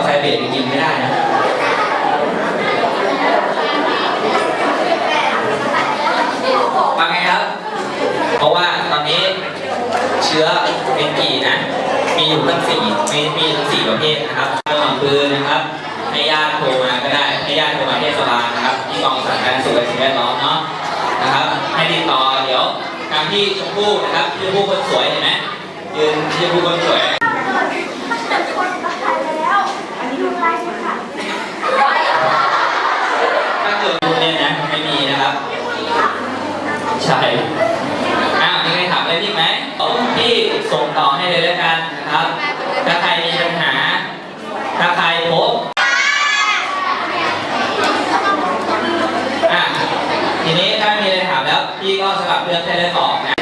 ใช้เบรกกินไม่ได้นะว่าไงครับ เพราะว่าตอนนี้เชื้อเอ็นกี่นะ มีอยู่ทั้งสี่มีมีทั้งสี่ประเภทนะครับเรื่องของปืนนะครับ ให้ญาติโทรมาก็ได้ให้ญาติโทรมาเทศบาลนะครับ ที่กองสาธารสุขและสิ่งแวดล้อมเนาะนะครับ ให้ติดต่อเดี๋ยวทางที่ชมพู่นะครับชมพู่คนสวยเห็นไหมยืนชมพู่คนสวย ถ้าเกิดคุณเนี่ยนะไม่มีนะครับ ใช่อ้าวมีใครถามอะไรพี่ไหมพี่ส่งต่อให้เลยแล้วกันนะครับ ถ้าใครมีปัญหา ถ้าใครพบอะทีนี้ถ้ามีอะไรถามแล้ว พี่ก็สลับเรื่องได้เลยตอบนะ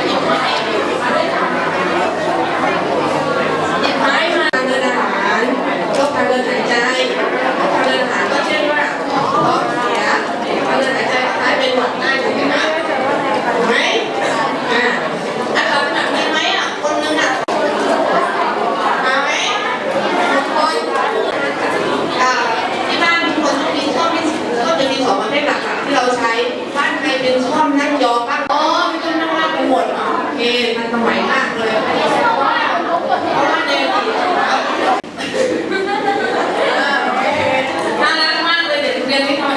เกทันสมัยมากเลยเพราะว่าในอดีตน่ารักมากเลยเด็กเรียนไม่